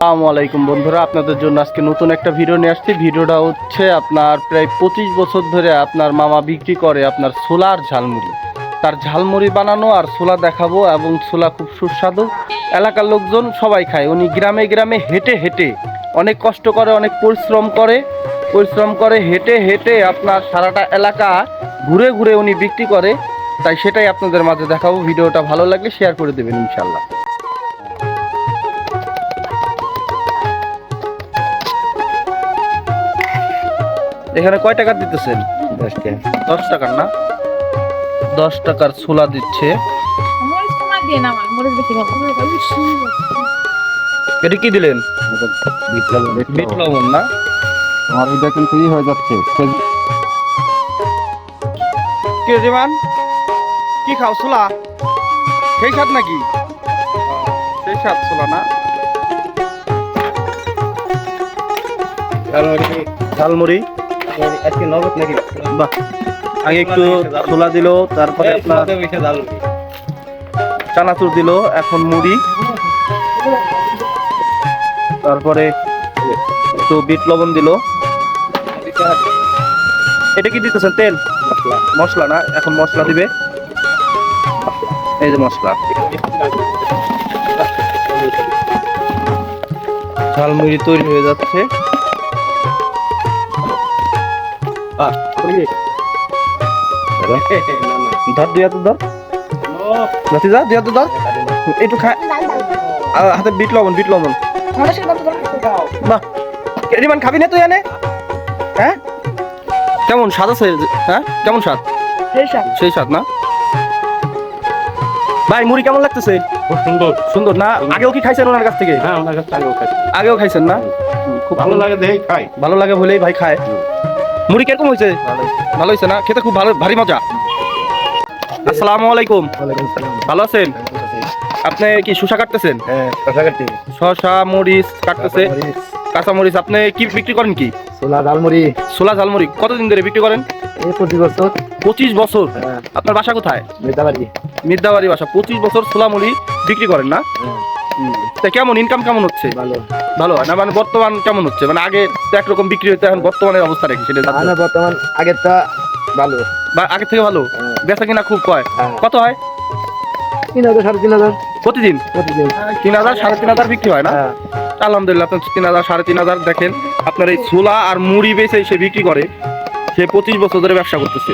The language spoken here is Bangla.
আসসালামু আলাইকুম বন্ধুরা, আপনাদের জন্য আজকে নতুন একটা ভিডিও নিয়ে আসছি। ভিডিওটা হচ্ছে আপনার প্রায় পঁচিশ বছর ধরে আপনার মামা বিক্রি করে আপনার ছোলার ঝালমুড়ি। তার ঝালমুড়ি বানানো আর ছোলা দেখাবো এবং ছোলা খুব সুস্বাদু। এলাকার লোকজন সবাই খায়। উনি গ্রামে গ্রামে হেঁটে হেঁটে অনেক কষ্ট করে, অনেক পরিশ্রম করে পরিশ্রম করে হেঁটে হেঁটে আপনার সারাটা এলাকা ঘুরে ঘুরে উনি বিক্রি করে। তাই সেটাই আপনাদের মাঝে দেখাবো। ভিডিওটা ভালো লাগলে শেয়ার করে দেবেন ইনশাল্লাহ এখানে কয় টাকা দিতেছেন? দশ টাকা দশ টাকার না? দশ টাকার ছোলা দিচ্ছে। এটা কি দিলেন? বিট লবণ না? আমার এটা কিন্তু ই হয়ে যাচ্ছে। কে কি খাও ছোলা? সেই স্বাদ নাকি? সেই স্বাদ ছোলা না? ঝালমুড়ি। আজকে নগদ নাকি? বাহ। আগে একটু ছোলা দিল তারপরে আপনার চানাচুর দিল এখন মুড়ি। তারপরে একটু বিট লবণ দিল। এটা কি দিতেছেন? তেল? মশলা না এখন মশলা দিবে। এই যে মশলা। ঝালমুড়ি তৈরি হয়ে যাচ্ছে। ধর দুই হাতে ধর। নাতি যা দুই হাতে ধর। একটু খা হাতে বিট লবণ বিট লবণ। বাহ রিমান খাবি না তুই এনে? হ্যাঁ? কেমন স্বাদ আছে? হ্যাঁ? কেমন স্বাদ? সেই স্বাদ না? ভাই মুড়ি কেমন লাগতেছে? সুন্দর। সুন্দর না? আগেও কি খাইছেন ওনার কাছ থেকে? হ্যাঁ ওনার কাছে আগেও আগেও খাইছেন না? খুব ভালো লাগে দেখেই খাই। ভালো লাগে বলেই ভাই খায়। মুড়ি কীরকম হয়েছে? ভালো হয়েছে না? খেতে খুব ভালো ভারী মজা। আসসালামু আলাইকুম। ভালো আছেন? আপনি কি শসা কাটতেছেন? হ্যাঁ শসা মরিচ কাটতেছে। কাঁচা মরিচ আপনি কি বিক্রি করেন কি? ছোলা ডালমুড়ি ছোলা ঝালমুড়ি কতদিন ধরে বিক্রি করেন? প্রতি বছর। পঁচিশ বছর। হ্যাঁ। আপনার বাসা কোথায়? মেদাবাড়ি মির্দাবাড়ি বাসা। পঁচিশ বছর ছোলা মুড়ি বিক্রি করেন না? তা কেমন? ইনকাম কেমন হচ্ছে? ভালো। ভালো? না মানে বর্তমান কেমন হচ্ছে? মানে আগে তো একরকম বিক্রি হতো এখন বর্তমানের অবস্থা রেখে সেটা জানতে বর্তমান আগেরটা ভালো। বা আগে থেকে ভালো? হ্যাঁ। বেচা কিনা খুব কয়? হ্যাঁ। কত হয়? তিন হাজার সাড়ে তিন হাজার। প্রতিদিন? প্রতিদিন। তিন হাজার সাড়ে তিন হাজার বিক্রি হয় না? হ্যাঁ। আলহামদুলিল্লাহ আপনার তিন হাজার সাড়ে তিন হাজার দেখেন আপনার এই ছোলা আর মুড়ি বেচে সে বিক্রি করে সে পঁচিশ বছর ধরে ব্যবসা করতেছে।